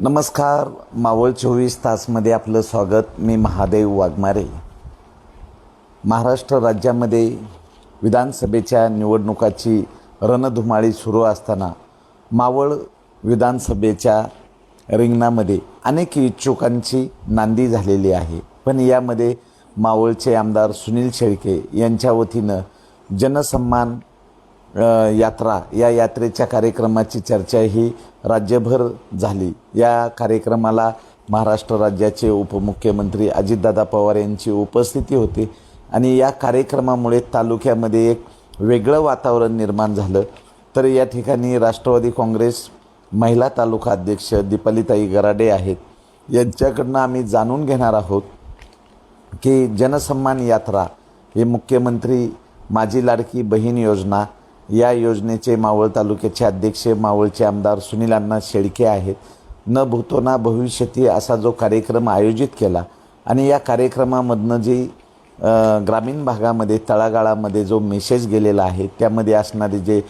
नमस्कार मावळ चोवीस तासमध्ये आपलं स्वागत. मी महादेव वाघमारे. महाराष्ट्र राज्यामध्ये विधानसभेच्या निवडणुकाची रणधुमाळी सुरू असताना मावळ विधानसभेच्या रिंगणामध्ये अनेक इच्छुकांची नांदी झालेली आहे. पण यामध्ये मावळचे आमदार सुनील शेळके यांच्या वतीनं जनसन्मान यात्रा या यात्रेच्या कार्यक्रमाची चर्चा ही राज्यभर झाली. या कार्यक्रमाला महाराष्ट्र राज्याचे उपमुख्यमंत्री अजितदादा पवार यांची उपस्थिती होती आणि या कार्यक्रमामुळे तालुक्यामध्ये एक वेगळं वातावरण निर्माण झालं. तर या ठिकाणी राष्ट्रवादी काँग्रेस महिला तालुका अध्यक्ष दीपालीताई गराडे आहेत. यांच्याकडनं आम्ही जाणून घेणार आहोत की जनसन्मान यात्रा हे मुख्यमंत्री माझी लाडकी बहीण योजना या योजनेचे मावळ तालुक्याचे अध्यक्ष मावळचे आमदार सुनील अण्णा शेळके आहेत. न भूतो ना भविष्यती असा जो कार्यक्रम आयोजित केला आणि या कार्यक्रमामधनं जी ग्रामीण भागामध्ये तळागाळामध्ये जो मेसेज गेलेला आहे त्यामध्ये असणारे जे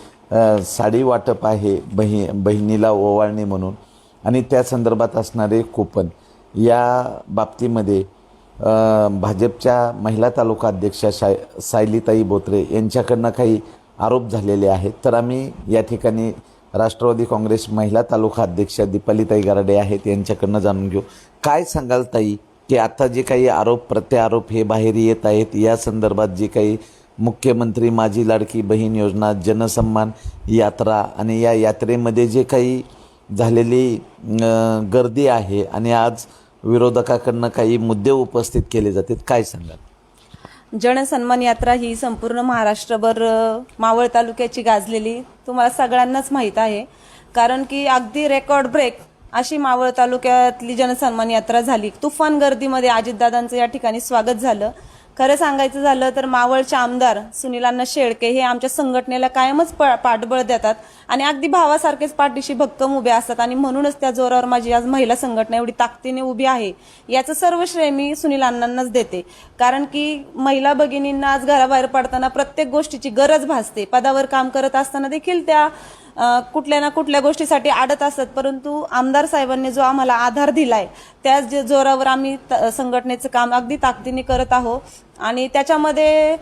साडी वाटप आहे बहि बहिणीला ओवाळणे म्हणून आणि त्या संदर्भात असणारे कुपन या बाबतीमध्ये भाजपच्या महिला तालुका अध्यक्षा साय सायलीताई बोत्रे यांच्याकडनं काही आरोप झालेले आहेत. तर आम्ही या ठिकाणी राष्ट्रवादी काँग्रेस महिला तालुका अध्यक्ष दीपालीताई गारडे आहेत यांच्याकडनं जाणून घेऊ. काय सांगाल ताई की आता जे काही आरोप प्रत्यारोप हे बाहेर येत आहेत या संदर्भात जे काही मुख्यमंत्री माझी लाडकी बहीण योजना जनसन्मान यात्रा आणि या यात्रेमध्ये जे काही झालेली गर्दी आहे आणि आज विरोधकाकडनं काही मुद्दे उपस्थित केले जातात काय सांगाल? जनसन्मान यात्रा ही संपूर्ण महाराष्ट्रभर मावळ तालुक्याची गाजलेली तुम्हाला सगळ्यांनाच माहीत आहे. कारण की अगदी रेकॉर्ड ब्रेक अशी मावळ तालुक्यातली जनसन्मान यात्रा झाली. तुफान गर्दीमध्ये अजितदादांचं या ठिकाणी स्वागत झालं. खरं सांगायचं झालं तर मावळचे आमदार सुनीलांना शेळके हे आमच्या संघटनेला कायमच प- पाठबळ देतात. आणि अगदी भावासारखेच पाठीशी भक्कम उभे असतात. आणि म्हणूनच त्या जोरावर माझी आज महिला संघटना एवढी ताकदीने उभी आहे. याचं सर्व श्रेय मी सुनील अण्णांनाच देते. कारण की महिला भगिनींना आज घराबाहेर पडताना प्रत्येक गोष्टीची गरज भासते. पदावर काम करत असताना देखील त्या कुठल्या ना कुठल्या गोष्टीसाठी आडत असतात. परंतु आमदार साहेबांनी जो आम्हाला आधार दिलाय त्याच जोरावर आम्ही त- संघटनेचं काम अगदी ताकदीने करत आहोत. आणि त्याच्यामध्ये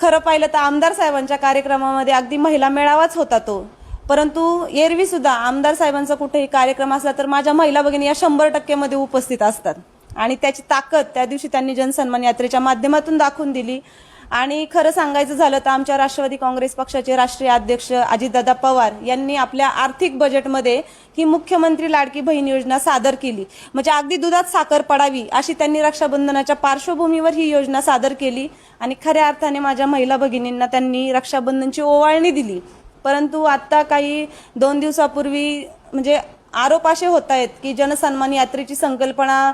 खरं पाहिलं तर आमदार साहेबांच्या कार्यक्रमामध्ये अगदी महिला मेळावाच होता तो. परंतु एरवी सुद्धा आमदार साहेबांचा कुठेही कार्यक्रम असला तर माझ्या महिला भगिनी या शंभर टक्केमध्ये उपस्थित असतात. आणि त्याची ताकद त्या दिवशी त्यांनी जनसन्मान यात्रेच्या माध्यमातून दाखवून दिली. आणि खरं सांगायचं झालं तर आमच्या राष्ट्रवादी काँग्रेस पक्षाचे राष्ट्रीय अध्यक्ष अजितदादा पवार यांनी आपल्या आर्थिक बजेटमध्ये ही मुख्यमंत्री लाडकी बहीण योजना सादर केली. म्हणजे अगदी दुधात साखर पडावी अशी त्यांनी रक्षाबंधनाच्या पार्श्वभूमीवर ही योजना सादर केली आणि खऱ्या अर्थाने माझ्या महिला भगिनींना त्यांनी रक्षाबंधनची ओवाळणी दिली. परंतु आत्ता काही दोन दिवसापूर्वी म्हणजे आरोप असे होत आहेत की जनसन्मान यात्रेची संकल्पना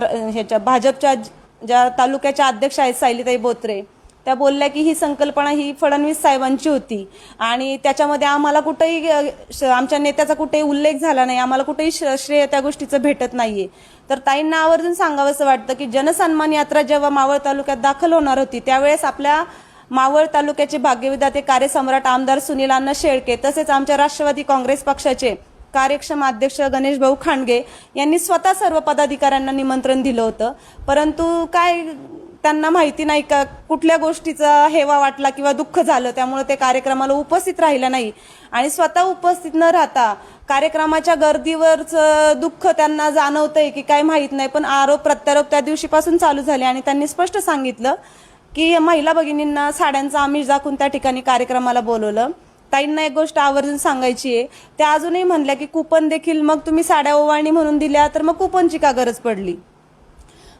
र- ह्याच्या भाजपच्या ज्या तालुक्याच्या अध्यक्ष आहेत सायलीताई बोत्रे त्या बोलल्या की ही संकल्पना ही फडणवीस साहेबांची होती. आणि त्याच्यामध्ये आम्हाला कुठेही श- आमच्या नेत्याचा कुठेही उल्लेख झाला नाही. आम्हाला कुठेही श- श्रेय त्या गोष्टीचं भेटत नाहीये. तर ताईंना आवर्जून सांगावंसं वाटतं की जनसन्मान यात्रा जेव्हा मावळ तालुक्यात दाखल होणार होती त्यावेळेस आपल्या मावळ तालुक्याचे भाग्यविधाते कार्यसम्राट आमदार सुनील अण्णा शेळके तसेच आमच्या राष्ट्रवादी काँग्रेस पक्षाचे कार्यक्षम अध्यक्ष गणेश भाऊ खांडगे यांनी स्वतः सर्व पदाधिकाऱ्यांना निमंत्रण दिलं होतं. परंतु काय त्यांना माहिती नाही का कुठल्या गोष्टीचा हेवा वाटला किंवा दुःख झालं त्यामुळे ते कार्यक्रमाला उपस्थित राहिलं नाही. आणि स्वतः उपस्थित न राहता कार्यक्रमाच्या गर्दीवरचं दुःख त्यांना जाणवतंय की काय माहीत नाही पण आरोप प्रत्यारोप त्या दिवशीपासून चालू झाले आणि त्यांनी स्पष्ट सांगितलं की महिला भगिनींना साड्यांचा आमिष दाखवून त्या ठिकाणी कार्यक्रमाला बोलवलं. ताईंना एक गोष्ट आवर्जून सांगायची आहे त्या अजूनही म्हणल्या की कुपन देखील मग तुम्ही साड्या ओवाळणी म्हणून दिल्या तर मग कुपनची का गरज पडली?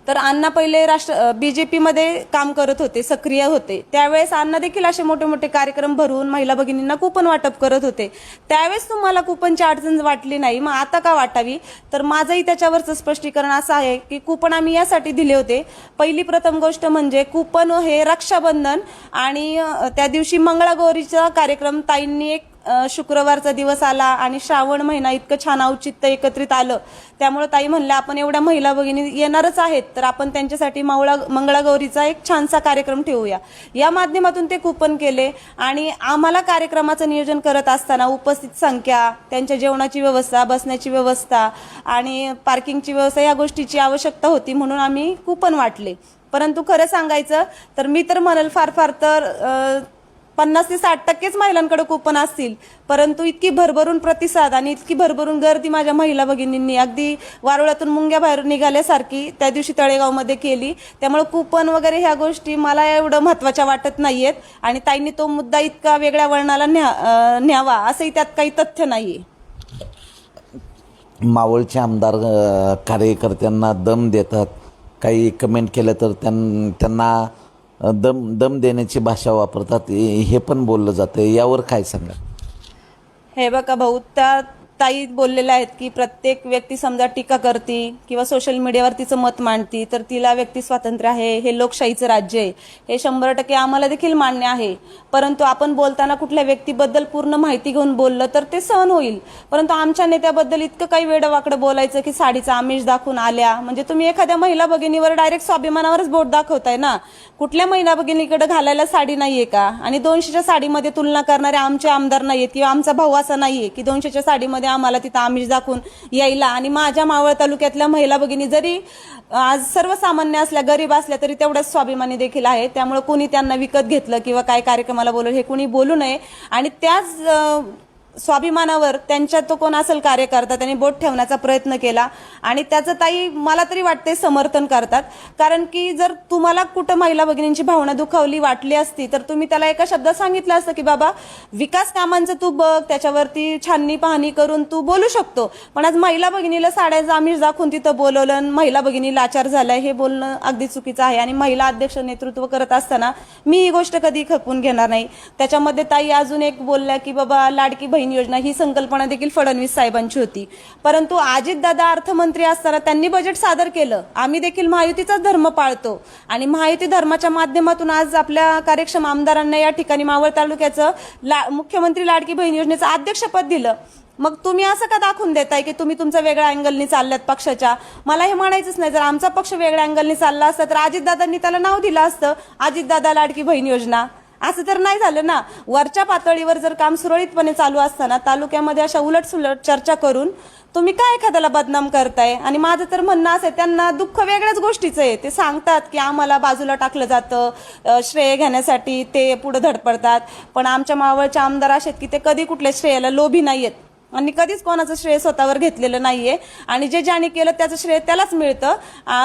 तर अण्णा पहिले राष्ट्र बी जे पीमध्ये काम करत होते सक्रिय होते. त्यावेळेस अण्णा देखील असे मोठे मोठे कार्यक्रम भरवून महिला भगिनींना कुपन वाटप करत होते. त्यावेळेस तुम्हाला कुपनची अडचण वाटली नाही मग आता का वाटावी? तर माझंही त्याच्यावरचं स्पष्टीकरण असं आहे की कुपन आम्ही यासाठी दिले होते. पहिली प्रथम गोष्ट म्हणजे कुपन हे रक्षाबंधन आणि त्या दिवशी मंगळागौरीचा कार्यक्रम ताईंनी एक शुक्रवारचा दिवस आला आणि श्रावण महिना इतकं छान औचित्य एकत्रित आलं. त्यामुळे ताई म्हणल्या आपण एवढ्या महिला भगिनी येणारच आहेत तर आपण त्यांच्यासाठी मावळा मंगळागौरीचा एक छानसा कार्यक्रम ठेवूया. या माध्यमातून ते कुपन केले आणि आम्हाला कार्यक्रमाचं नियोजन करत असताना उपस्थित संख्या त्यांच्या जेवणाची व्यवस्था बसण्याची व्यवस्था आणि पार्किंगची व्यवस्था या गोष्टीची आवश्यकता होती म्हणून आम्ही कुपन वाटले. परंतु खरं सांगायचं तर मी तर म्हणेल फार फार तर पन्नास ते साठ टक्केच महिलांकडे कुपन असतील. परंतु इतकी भरभरून प्रतिसाद आणि इतकी भरभरून गर्दी माझ्या महिला भगिनींनी अगदी वारुळातून मुंग्या बाहेर निघाल्यासारखी त्या दिवशी तळेगावमध्ये केली. त्यामुळे कुपन वगैरे ह्या गोष्टी मला एवढं महत्त्वाच्या वाटत नाहीयेत. आणि ताईंनी तो मुद्दा इतका वेगळ्या वळणाला न्या न्यावा असंही त्यात काही तथ्य नाही मावळचे आमदार कार्यकर्त्यांना दम देतात. काही कमेंट केलं तर त्यां त्यांना दम दम देण्याची भाषा वापरतात हे पण बोललं जातं. यावर काय सांगा? हे बघा भाऊ त्या ताई बोललेल्या आहेत की प्रत्येक व्यक्ती समजा टीका करती किंवा सोशल मीडियावर तिचं मत मांडती तर तिला व्यक्ती स्वातंत्र्य आहे हे लोकशाहीचं राज्य आहे. हे शंभर टक्के आम्हाला देखील मान्य आहे. परंतु आपण बोलताना कुठल्या व्यक्तीबद्दल पूर्ण माहिती घेऊन बोललं तर ते सहन होईल. परंतु आमच्या नेत्याबद्दल इतकं काही वेडवाकडं बोलायचं की साडीचा आमिष दाखवून आल्या. म्हणजे तुम्ही एखाद्या महिला भगिनीवर डायरेक्ट स्वाभिमानावरच बोट दाखवताय ना? कुठल्या महिला भगिनीकडे घालायला साडी नाहीये का? आणि दोनशेच्या साडीमध्ये तुलना करणारे आमचे आमदार नाहीयेत किंवा आमचा भाऊ असा नाहीये की दोनशेच्या साडीमध्ये आम्हाला तिथं आमिष दाखवून यायला. आणि माझ्या मावळ तालुक्यातल्या महिला भगिनी जरी आज सर्वसामान्य असल्या गरीब असल्या तरी तेवढ्याच स्वाभिमानी देखील आहे त्यामुळे कोणी त्यांना विकत घेतलं किंवा काय कार्यक्रमाला बोलवलं हे कोणी बोलू नये. आणि त्याच स्वाभिमानावर त्यांच्या तो कोण असेल कार्यकर्ता त्यांनी बोट ठेवण्याचा प्रयत्न केला आणि त्याचं ताई मला तरी वाटते समर्थन करतात. कारण की जर तुम्हाला कुठं महिला भगिनींची भावना दुखावली वाटली असती तर तुम्ही त्याला एका शब्दात सांगितलं असतं की बाबा विकास कामांचं तू बघ त्याच्यावरती छाननी पाहणी करून तू बोलू शकतो. पण आज महिला भगिनीला साड्याचं आम्ही दाखवून तिथं बोलवलं आणि महिला भगिनी लाचार झालाय हे बोलणं अगदी चुकीचं आहे. आणि महिला अध्यक्ष नेतृत्व करत असताना मी ही गोष्ट कधी खपून घेणार नाही. त्याच्यामध्ये ताई अजून एक बोलल्या की बाबा लाडकी बहीण योजना ही संकल्पना देखील फडणवीस साहेबांची होती. परंतु अजितदादा अर्थमंत्री असताना त्यांनी बजेट सादर केलं. आम्ही देखील महायुतीचाच धर्म पाळतो. आणि महायुती धर्माच्या माध्यमातून आज आपल्या कार्यक्षम आमदारांना या ठिकाणी मावळ तालुक्याचं ला मुख्यमंत्री लाडकी बहीण योजनेचं अध्यक्षपद दिलं. मग तुम्ही असं का दाखवून देताय की तुम्ही तुमच्या वेगळ्या अँगलनी चालल्यात पक्षाच्या? मला हे म्हणायचंच नाही. जर आमचा पक्ष वेगळ्या अँगलनी चालला असता तर अजितदादांनी त्याला नाव दिलं असतं. अजितदादा लाडकी बहीण योजना. असं तर नाही झालं ना. वरच्या पातळीवर जर काम सुरळीतपणे चालू असताना तालुक्यामध्ये अशा उलट सुलट चर्चा करून तुम्ही काय एखाद्याला बदनाम करताय? आणि माझं तर म्हणणं असं आहे, त्यांना दुःख वेगळ्याच गोष्टीचं आहे. ते सांगतात की आम्हाला बाजूला टाकलं जातं श्रेय घेण्यासाठी ते पुढं धडपडतात. पण आमच्या मावळच्या आमदार असे आहेत की ते कधी कुठल्या श्रेयाला लोभी नाही आहेत आणि कधीच कोणाचं श्रेय स्वतःवर घेतलेलं नाहीये. आणि जे ज्याने केलं त्याचं श्रेय त्यालाच मिळतं.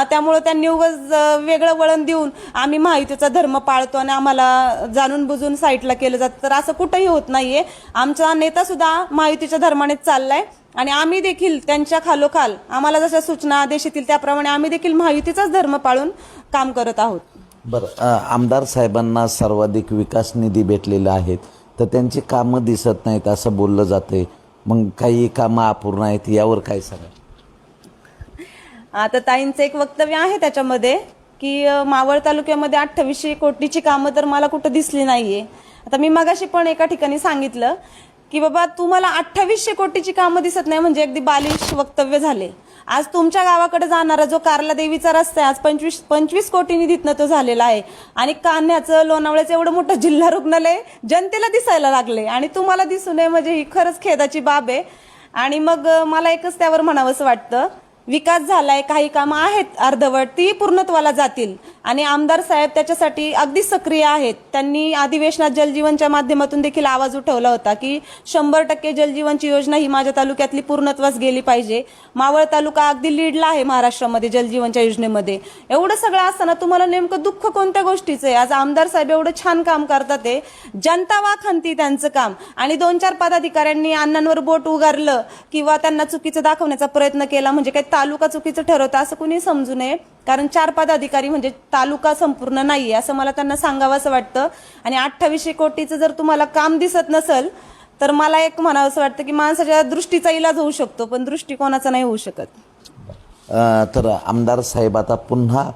त्यामुळं त्यांनी उगच वेगळं वळण देऊन आम्ही माहितीचा धर्म पाळतो आणि आम्हाला जाणून बुजून साईटला केलं जातं. तर असं कुठंही होत नाहीये. आमचा नेता सुद्धा माहितीच्या धर्मानेच चाललाय आणि आम्ही देखील त्यांच्या खालोखाल आम्हाला जशा सूचना आदेश येतील त्याप्रमाणे आम्ही देखील माहितीचाच धर्म पाळून काम करत आहोत. बरं आमदार साहेबांना सर्वाधिक विकास निधी भेटलेला आहेत तर त्यांची कामं दिसत नाहीत असं बोललं जाते मग काही कामं अपूर्ण आहेत यावर काय सांगा? आता ताईंचं एक वक्तव्य आहे त्याच्यामध्ये की अ, मावळ तालुक्यामध्ये अठ्ठावीसशे कोटीची कामं तर मला कुठं दिसली नाहीये. आता मी मगाशी पण एका ठिकाणी सांगितलं की बाबा तुम्हाला अठ्ठावीसशे कोटीची कामं दिसत नाही म्हणजे अगदी बालिश वक्तव्य झाले. आज तुमच्या गावाकडे जाणारा जो कारला देवीचा रस्ता आहे आज पंचवीस पंचवीस कोटी निधीतनं तो झालेला आहे. आणि कान्ह्याचं लोणावळ्याचं एवढं मोठं जिल्हा रुग्णालय जनतेला दिसायला लागले. आणि तुम्हाला दिसू नये म्हणजे ही खरंच खेदाची बाब आहे. आणि मग मला एकच त्यावर म्हणावंसं वाटतं. विकास झालाय काही कामं आहेत अर्धवट ती पूर्णत्वाला जातील. आणि आमदार साहेब त्याच्यासाठी अगदी सक्रिय आहेत. त्यांनी अधिवेशनात जलजीवनच्या माध्यमातून देखील आवाज उठवला होता की शंभर टक्के जलजीवनची योजना ही माझ्या तालुक्यातली पूर्णत्वास गेली पाहिजे. मावळ तालुका अगदी लीडला आहे महाराष्ट्रामध्ये जलजीवनच्या योजनेमध्ये. एवढं सगळं असताना तुम्हाला नेमकं दुःख कोणत्या गोष्टीचं आहे? आज आमदार साहेब एवढं छान काम करतात ते जनता वा खंती त्यांचं काम. आणि दोन चार पदाधिकाऱ्यांनी अण्णांवर बोट उगारलं किंवा त्यांना चुकीचं दाखवण्याचा प्रयत्न केला म्हणजे काही तालुका चुकीचं ठरवतं असं कुणी समजू नये? कारण चार पदाधिकारी म्हणजे तालुका संपूर्ण नाहीये असं मला त्यांना सांगावं असं वाटतं. आणि अठ्ठावीसशे कोटीचं जर तुम्हाला काम दिसत नसेल तर मला एक म्हणावं असं वाटतं की माणसाच्या दृष्टीचा इलाज होऊ शकतो पण दृष्टिकोनाचा नाही होऊ शकत. तर आमदार साहेब आता पुन्हा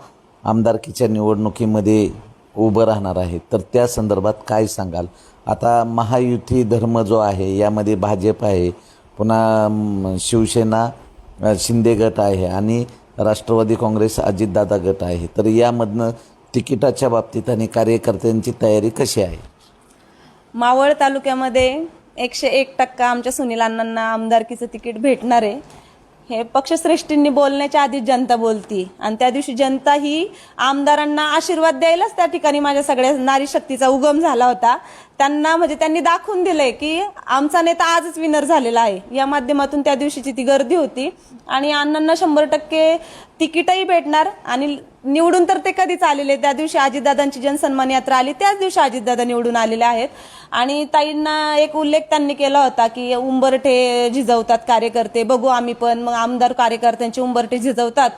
आमदारकीच्या निवडणुकीमध्ये उभं राहणार आहेत. तर त्या संदर्भात काय सांगाल? आता महायुती धर्म जो आहे यामध्ये भाजप आहे पुन्हा शिवसेना शिंदे गट आहे आणि राष्ट्रवादी काँग्रेस अजितदादा गट आहे. तर यामधनं तिकिटाच्या बाबतीत आणि कार्यकर्त्यांची तयारी कशी आहे? मावळ तालुक्यामध्ये एकशे एक टक्का आमच्या सुनील अण्णांना आमदारकीचं तिकीट भेटणार आहे. हे पक्षश्रेष्ठींनी बोलण्याच्या आधीच जनता बोलती. आणि त्या दिवशी जनता ही आमदारांना आशीर्वाद द्यायलाच त्या ठिकाणी माझ्या सगळ्या नारी शक्तीचा उगम झाला होता. त्यांना म्हणजे त्यांनी दाखवून दिलंय की आमचा नेता आजच विनर झालेला आहे. या माध्यमातून त्या दिवशीची ती गर्दी होती. आणि अण्णांना शंभर टक्के तिकीटही भेटणार आणि निवडून तर ते कधीच आलेले त्या दिवशी अजितदादांची जनसन्मान यात्रा आली. त्याच दिवशी अजितदादा निवडून आलेले आहेत. आणि ताईंना एक उल्लेख त्यांनी केला होता की उंबरठे झिजवतात कार्यकर्ते. बघू आम्ही पण. मग आमदार कार्यकर्त्यांचे उंबरठे झिजवतात.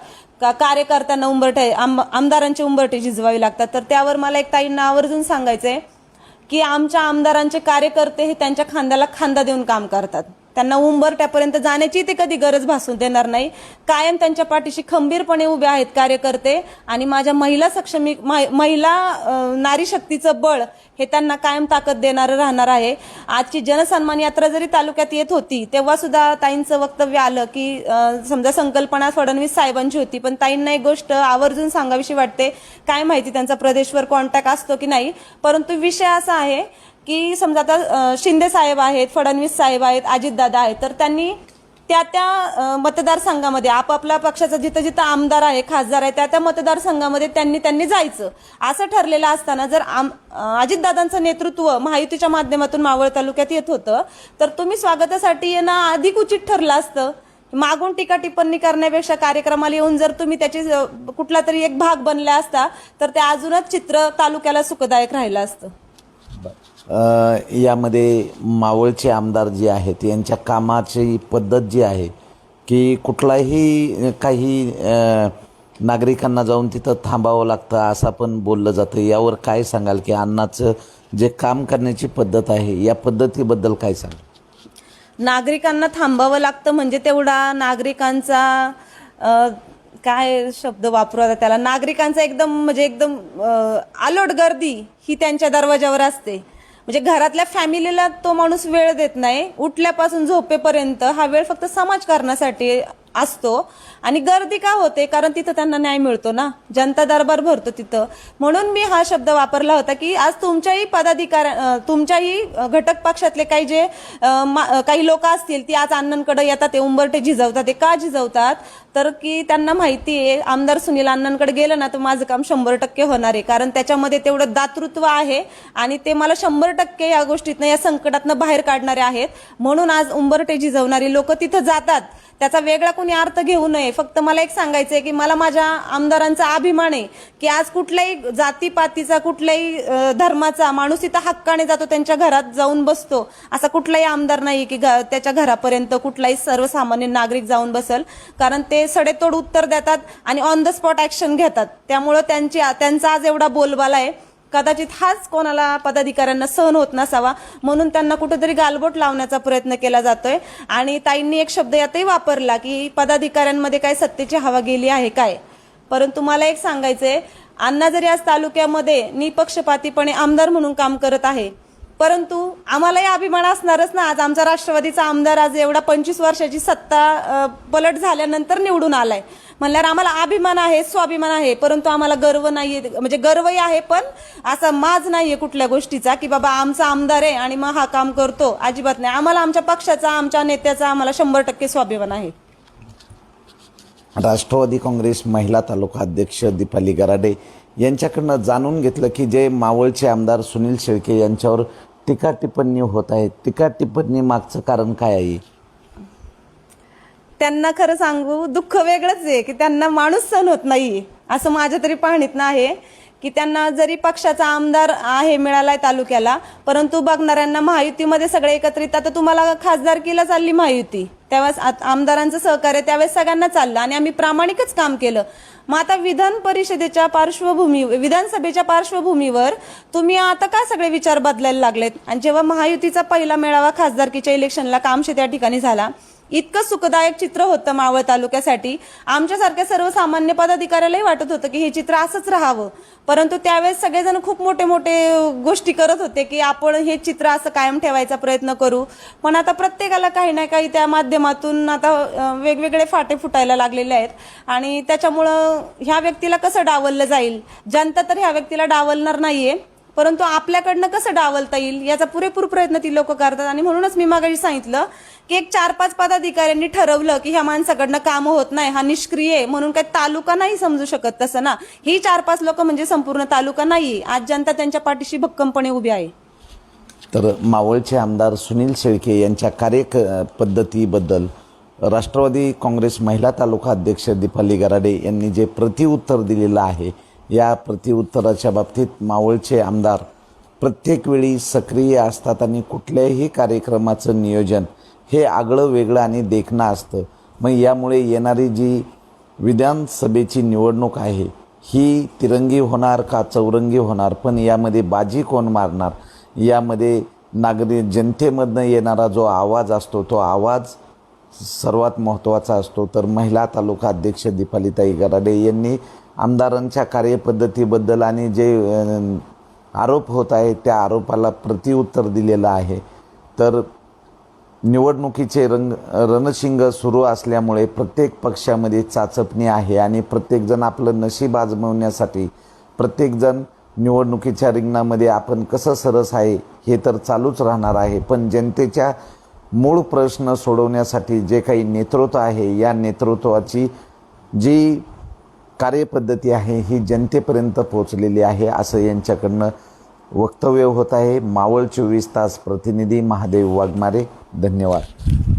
का कार्यकर्त्यांना उंबरठे आम- आमदारांचे उंबरठे झिजवावे लागतात. तर त्यावर मला एक ताईंना आवर्जून सांगायचंय. की आमच्या आमदारांचे कार्यकर्ते हे त्यांच्या खांद्याला खांदा देऊन काम करतात. त्यांना उंबरट्यापर्यंत जाण्याची ते कधी गरज भासून देणार नाही. कायम त्यांच्या पाठीशी खंबीरपणे उभे आहेत कार्यकर्ते आणि माझ्या महिला सक्षमी महिला नारी शक्तीचं बळ हे त्यांना कायम ताकद देणारं राहणार आहे. आजची जनसन्मान यात्रा जरी तालुक्यात येत होती तेव्हा सुद्धा ताईंचं वक्तव्य आलं की समजा संकल्पना फडणवीस साहेबांची होती पण ताईंना एक गोष्ट आवर्जून सांगावीशी वाटते. काय माहिती त्यांचा प्रदेशवर कॉन्टॅक्ट असतो की नाही परंतु विषय असा आहे की समजा आता शिंदे साहेब आहेत फडणवीस साहेब आहेत अजितदादा आहेत तर त्यांनी त्या त्या मतदारसंघामध्ये आपापल्या पक्षाचा जिथं जिथं आमदार आहे खासदार आहे त्या त्या मतदारसंघामध्ये त्यांनी त्यांनी जायचं. असं ठरलेलं असताना जर आम अजितदादांचं नेतृत्व महायुतीच्या माध्यमातून मावळ तालुक्यात येत होतं तर तुम्ही स्वागतासाठी येणं अधिक उचित ठरलं असतं. मागून टीका टिप्पणी करण्यापेक्षा कार्यक्रमाला येऊन जर तुम्ही त्याची कुठला तरी एक भाग बनला असता तर ते अजूनच चित्र तालुक्याला सुखदायक राहिलं असतं. यामध्ये मावळचे आमदार जे आहेत यांच्या कामाची पद्धत जी आहे की कुठलाही काही नागरिकांना जाऊन तिथं थांबावं लागतं असं पण बोललं जातं. यावर काय सांगाल की अण्णाचं जे काम करण्याची पद्धत आहे या पद्धतीबद्दल काय सांगाल? नागरिकांना थांबावं लागतं म्हणजे तेवढा नागरिकांचा काय शब्द वापरू त्याला? नागरिकांचा एकदम म्हणजे एकदम आलोट गर्दी ही त्यांच्या दरवाजावर असते. म्हणजे घरातल्या फॅमिलीला तो माणूस वेळ देत नाही. उठल्यापासून झोपेपर्यंत हा वेळ फक्त समाजकारणासाठी असतो. आणि गर्दी का होते? कारण तिथं त्यांना न्याय मिळतो ना. जनता दरबार भरतो तिथं. म्हणून मी हा शब्द वापरला होता की आज तुमच्याही पदाधिकार तुमच्याही घटक पक्षातले काही जे मा- काही लोक असतील ती आज अण्णांकडे येतात ते उंबरटे झिजवतात ते का झिजवतात? तर की त्यांना माहिती आहे आमदार सुनील अण्णांकडे गेलं ना तर माझं काम शंभर टक्के होणार आहे. कारण त्याच्यामध्ये तेवढं दातृत्व आहे आणि ते मला शंभर टक्के या गोष्टीतनं या संकटातनं बाहेर काढणारे आहेत. म्हणून आज उंबरटे झिजवणारी लोक तिथं जातात. त्याचा वेगळा कोणी अर्थ घेऊ नये. फक्त मला एक सांगायचंय की मला माझ्या आमदारांचा अभिमान आहे की आज कुठल्याही जातीपातीचा कुठल्याही धर्माचा माणूस इथं हक्काने जातो त्यांच्या घरात जाऊन बसतो. असा कुठलाही आमदार नाही की घ- त्याच्या घरापर्यंत कुठलाही सर्वसामान्य नागरिक जाऊन बसल. कारण ते सडेतोड उत्तर देतात आणि ऑन द स्पॉट ऍक्शन घेतात. त्यामुळं त्यांची त्यांचा आज एवढा बोलबाला आहे. कदाचित हाच कोणाला पदाधिकाऱ्यांना सहन होत नसावा म्हणून त्यांना कुठेतरी गालबोट लावण्याचा प्रयत्न केला जातोय. आणि ताईंनी एक शब्द यातही वापरला की पदाधिकाऱ्यांमध्ये काय सत्तेची हवा गेली आहे काय? परंतु मला एक सांगायचंय अण्णा जरी आज तालुक्यामध्ये निपक्षपातीपणे आमदार म्हणून काम करत आहे परंतु आम्हालाही अभिमान असणारच ना. आज आमचा राष्ट्रवादीचा आमदार आज एवढा पंचवीस वर्षाची सत्ता पलट झाल्यानंतर निवडून आलाय. म्हणल्यावर आम्हाला अभिमान आहे स्वाभिमान आहे. परंतु आम्हाला गर्व नाहीये म्हणजे गर्वही आहे पण असा माज नाहीये कुठल्या गोष्टीचा की बाबा आमचा आमदार आहे आणि मग हा काम करतो. अजिबात नाही. आम्हाला आमच्या पक्षाचा आमच्या नेत्याचा आम्हाला शंभर टक्के स्वाभिमान आहे. राष्ट्रवादी काँग्रेस महिला तालुका अध्यक्ष दीपाली गराडे यांच्याकडनं जाणून घेतलं की जे मावळचे आमदार सुनील शेळके यांच्यावर टीका टिप्पणी होत आहे टीका टिप्पणी मागचं कारण काय आहे? त्यांना खरं सांगू दुःख वेगळंच आहे की त्यांना माणूस सण होत नाही. असं माझ्या तरी पाहणीत आहे की त्यांना जरी पक्षाचा आमदार आहे मिळालाय तालुक्याला परंतु बघणाऱ्यांना महायुतीमध्ये सगळे एकत्रित. आता तुम्हाला खासदारकीला चालली महायुती. त्यावेळेस आमदारांचं सहकार्य त्यावेळेस सगळ्यांना चाललं आणि आम्ही प्रामाणिकच काम केलं. मग आता विधान परिषदेच्या पार्श्वभूमी विधानसभेच्या पार्श्वभूमीवर तुम्ही आता काय सगळे विचार बदलायला लागलेत? आणि जेव्हा महायुतीचा पहिला मेळावा खासदारकीच्या इलेक्शनला कामशे त्या ठिकाणी झाला इतकं सुखदायक चित्र होतं मावळ तालुक्यासाठी. आमच्यासारख्या सर्वसामान्य पदाधिकाऱ्यालाही वाटत होतं की हे चित्र असंच राहावं. परंतु त्यावेळेस सगळेजण खूप मोठे मोठे गोष्टी करत होते की आपण हे चित्र असं कायम ठेवायचा प्रयत्न करू. पण आता प्रत्येकाला काही ना काही त्या माध्यमातून आता वेगवेगळे फाटे फुटायला लागलेले आहेत. आणि त्याच्यामुळं ह्या व्यक्तीला कसं डावललं जाईल? जनता तर ह्या व्यक्तीला डावलणार नाहीये. परंतु आपल्याकडनं कसं डावलता येईल? याचा पुरेपूर प्रयत्न ती लोक करतात. आणि म्हणूनच मी मागाशी सांगितलं की एक चार पाच पदाधिकाऱ्यांनी ठरवलं की ह्या माणसाकडनं कामं होत नाही हा निष्क्रिय आहे म्हणून काही तालुका नाही समजू शकत तसं ना? ही चार पाच लोक म्हणजे संपूर्ण तालुका नाही. आज जनता त्यांच्या पाठीशी भक्कमपणे उभी आहे. तर मावळचे आमदार सुनील शेळके यांच्या कार्य पद्धतीबद्दल राष्ट्रवादी काँग्रेस महिला तालुका अध्यक्ष दीपाली गराडे यांनी जे प्रतिउत्तर दिलेलं आहे या प्रतिउत्तराच्या बाबतीत मावळचे आमदार प्रत्येक वेळी सक्रिय असतात आणि कुठल्याही कार्यक्रमाचं नियोजन हे आगळं वेगळं आणि देखणं असतं. मग यामुळे येणारी जी विधानसभेची निवडणूक आहे ही तिरंगी होणार का चौरंगी होणार? पण यामध्ये बाजी कोण मारणार? यामध्ये नागरिक जनतेमधनं येणारा जो आवाज असतो तो आवाज सर्वात महत्त्वाचा असतो. तर महिला तालुका अध्यक्ष दीपालीताई गराडे यांनी आमदारांच्या कार्यपद्धतीबद्दल आणि जे आरोप होत आहे त्या आरोपाला प्रतिउत्तर दिलेलं आहे. तर निवडणुकीचे रंग रणशिंग सुरू असल्यामुळे प्रत्येक पक्षामध्ये चाचपणी आहे आणि प्रत्येकजण आपलं नशीब आजमवण्यासाठी प्रत्येकजण निवडणुकीच्या रिंगणामध्ये आपण कसं सरस आहे हे तर चालूच राहणार आहे. पण जनतेच्या मूळ प्रश्न सोडवण्यासाठी जे काही नेतृत्व आहे या नेतृत्वाची जी कार्यपद्धती आहे ही जनतेपर्यंत पोचलेली आहे असं यांच्याकडनं वक्तव्य होत आहे. मावळ चोवीस तास प्रतिनिधी महादेव वाघमारे धन्यवाद.